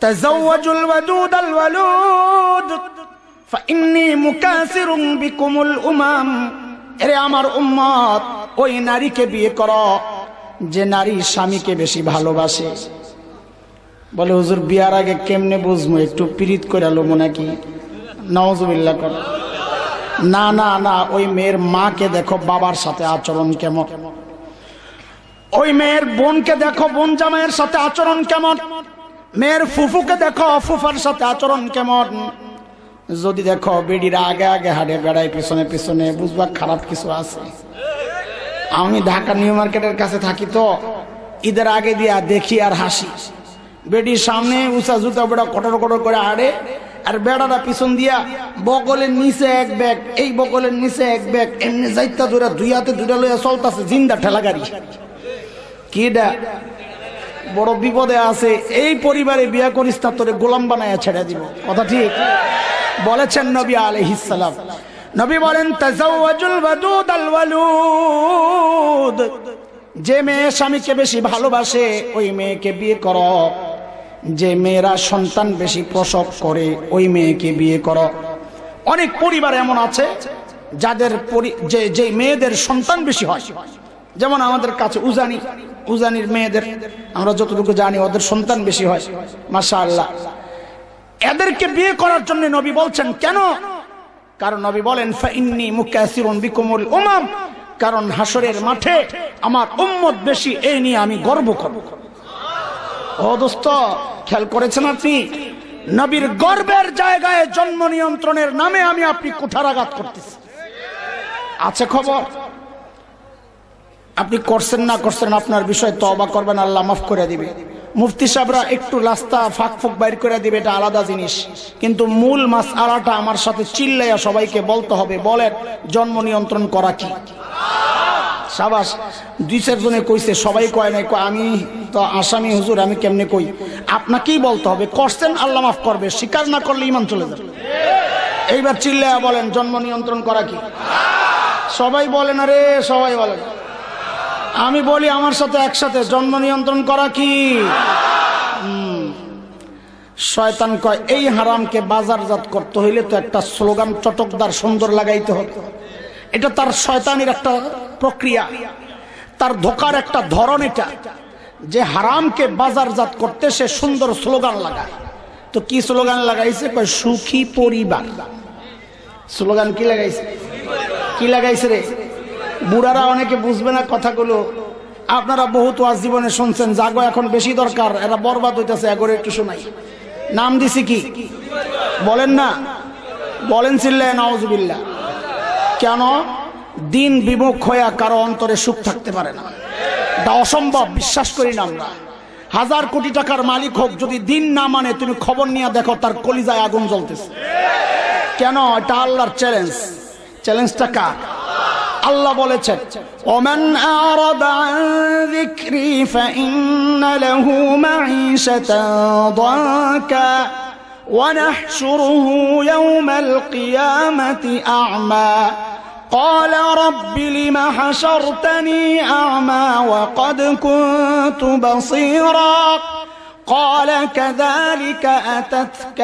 تزوجوا الودود الولود فإني مكاثر بكم الأمم এরে আমার উম্মত ওই নারীকে বিয়ে করো যে নারী স্বামীকে বেশি ভালোবাসে বলে হুজুর বিয়ার আগে কেমনে বুঝবো একটু পীড়িত করে লোমো নাকি নওয়াজুবিল্লাহ কর না না না ওই মেয়ের মাকে দেখো বাবার সাথে আচরণ কেমন ওই মেয়ের বোনকে দেখো বোন জামাইয়ের সাথে আচরণ কেমন মেয়ের ফুফুকে দেখো, ফুফার সাথে আচরণ কেমন? যদি দেখো বেডিরা আগে আগে হাড়ে বেড়ায়, পিছনে পিছনে, বুঝবা খারাপ কিছু আছে। আমি ঢাকা নিউ মার্কেটের কাছে থাকি তো, ঈদের আগে দিয়া দেখি আর হাসি। বেডির সামনে উষা জুতা বেড়া কটর কটর করে হাড়ে আর বেড়াটা পিছন দিয়া বগলের নিচে এক ব্যাগ, এই বগলের নিচে এক ব্যাগ, এমনি যাইতা দুই হাতে দুটা লইয়া চলতাছে, জিন্দা ঠেলা গাড়ি। কিডা বড় বিপদে আছে, এই পরিবারে বিয়া করিস তা তোরে গোলাম বানায়া ছেড়ে দিব। কথা ঠিক? বলেছেন নবী আলাইহিসসালাম নবী বলেন যে মেয়ে স্বামীকে বেশি ভালোবাসে, ওই মেয়েকে বিয়ে কর। যে মেয়েরা সন্তান বেশি প্রসব করে, ওই মেয়েকে বিয়ে কর। অনেক পরিবার এমন আছে, যাদের যে মেয়েদের সন্তান বেশি হয়। যেমন আমাদের কাছে উজানি। উজানির মেয়েদের, আমরা যতটুকু জানি ওদের সন্তান বেশি হয়। মাশা আল্লাহ এদেরকে বিয়ে করার জন্য নবী বলছেন, কেন? কারণ নবী বলেন, ফাইন্নি মুকাসিরুন বিকুমুল উমাম। কারণ হাসরের মাঠে আমার উম্মত বেশি এই নিয়ে আমি গর্ব করব। ও দোস্ত, খেয়াল করেছেন আপনি? নবীর গর্বের জায়গায় জন্ম নিয়ন্ত্রণের নামে আমি আপনি কুঠারাঘাত করতেছি। আছে খবর? আপনি করছেন না করছেন, আপনার বিষয় তবা করবেন, আল্লাহ মাফ করে দিবে। মুফতি সাহেবরা একটু রাস্তা ফাঁক ফুক বাইর করে দিবে, এটা আলাদা জিনিস। কিন্তু মূল মাস আলাটা আমার সাথে চিল্লাইয়া সবাইকে বলতে হবে, বলেন, জন্ম নিয়ন্ত্রণ করা কি? সাবাস, দুই চারজনে কইছে, সবাই কয় নাই আমি তো আসামি, হুজুর, আমি কেমনে কই? আপনাকেই বলতে হবে, করছেন, আল্লাহ মাফ করবে, স্বীকার না করলে ইমান চলে যাবে। এইবার চিল্লাইয়া বলেন, জন্ম নিয়ন্ত্রণ করা কি? সবাই বলেন আরে সবাই বলেন আমি বলি আমার সাথে একসাথে জন্ম নিয়ন্ত্রণ করা কি? শয়তান কয়, এই হারামকে বাজারজাত করতে হইলে তো একটা স্লোগান চটকদার সুন্দর লাগাইতে হবে। এটা তার শয়তানের একটা প্রক্রিয়া। তার ধোকার একটা ধরন এটা যে হারামকে বাজারজাত করতে সে সুন্দর স্লোগান লাগায়। তো কি স্লোগান লাগাইছে? কয়, সুখী পরিবার। স্লোগান কি লাগাইছে? কি লাগাইছে রে? বুড়ারা অনেকে বুঝবে না কথাগুলো। আপনারা বহুত আজ জীবনে শুনছেন, জাগো এখন বেশি দরকার, এরা বরবাদ হইতেছে, এগরে একটু শোনাই। নাম দিছি কি? বলেন না? বলেন চিল্লায় নওয়াজুবিল্লাহ কেন? দিন বিমুখ হইয়া কারও অন্তরে সুখ থাকতে পারে না। এটা অসম্ভব, বিশ্বাস করি না আমরা। হাজার কোটি টাকার মালিক হোক, যদি দিন না মানে তুমি খবর নিয়ে দেখো, তার কলিজায় আগুন জ্বলতেছে। কেন? এটা আল্লাহর চ্যালেঞ্জ চ্যালেঞ্জটা কার? আল্লাহ বলেছেন ওমান আরাদা আন যিকরি ফাইন্ন লাহু মাঈশাতান দাকা ونحشره يوم القيامة أعمى قال رب لم حشرتني أعمى وقد كنت بصيرا قال كذلك أتتك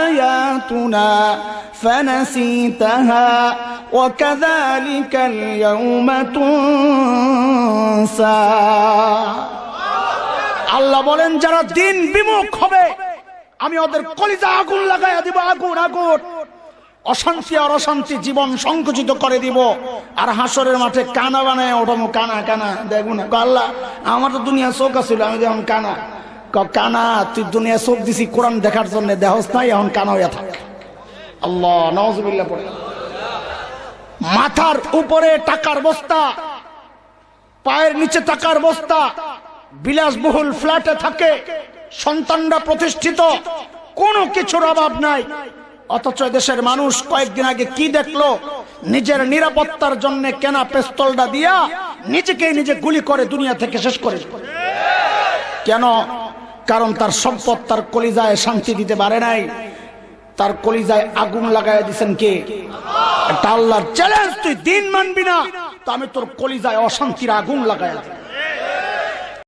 آياتنا فنسيتها وكذلك اليوم تنسى আল্লাহ বলেন যারা দিন বিমুখ হবে আমি ওদের কলিজা আগুন লাগাইয়া দিব আগুন আগুন অশান্তি আর অশান্তি জীবন সংকুচিত করে দিব আর হাসরের মাঠে কানা বানায় ওঠামো কানা কানা দেখবো না কয়, আল্লাহ আমার তো দুনিয়া চোখ আছিল আমি যেমন কানা ক কানা, তুই দুনিয়া চোখ দিছি, কোরআন দেখার জন্য দেহস নাই, এখন কানা থাক। আল্লাহ নওয়াজুবিল্লাহ পড়ে। মাথার উপরে টাকার বস্তা, পায়ের নিচে টাকার বস্তা, বিলাসবহুল ফ্ল্যাটে থাকে, সন্তানরা প্রতিষ্ঠিত, কোনো কিছুর অভাব নাই। অথচ দেশের মানুষ কয়েকদিন আগে কি দেখল? নিজের নিরাপত্তার জন্য কেনা পেস্তলটা দিয়া নিজেকে নিজে গুলি করে দুনিয়া থেকে শেষ করে কেন? কারণ তার সম্পদ, তার কলিজায় শান্তি দিতে পারে নাই। তার কলিজায় আগুন লাগাই দিছেন কে? আল্লাহর চ্যালেঞ্জ তুই দিন মানবি না। তো আমি তোর কলিজায় অশান্তির আগুন লাগাই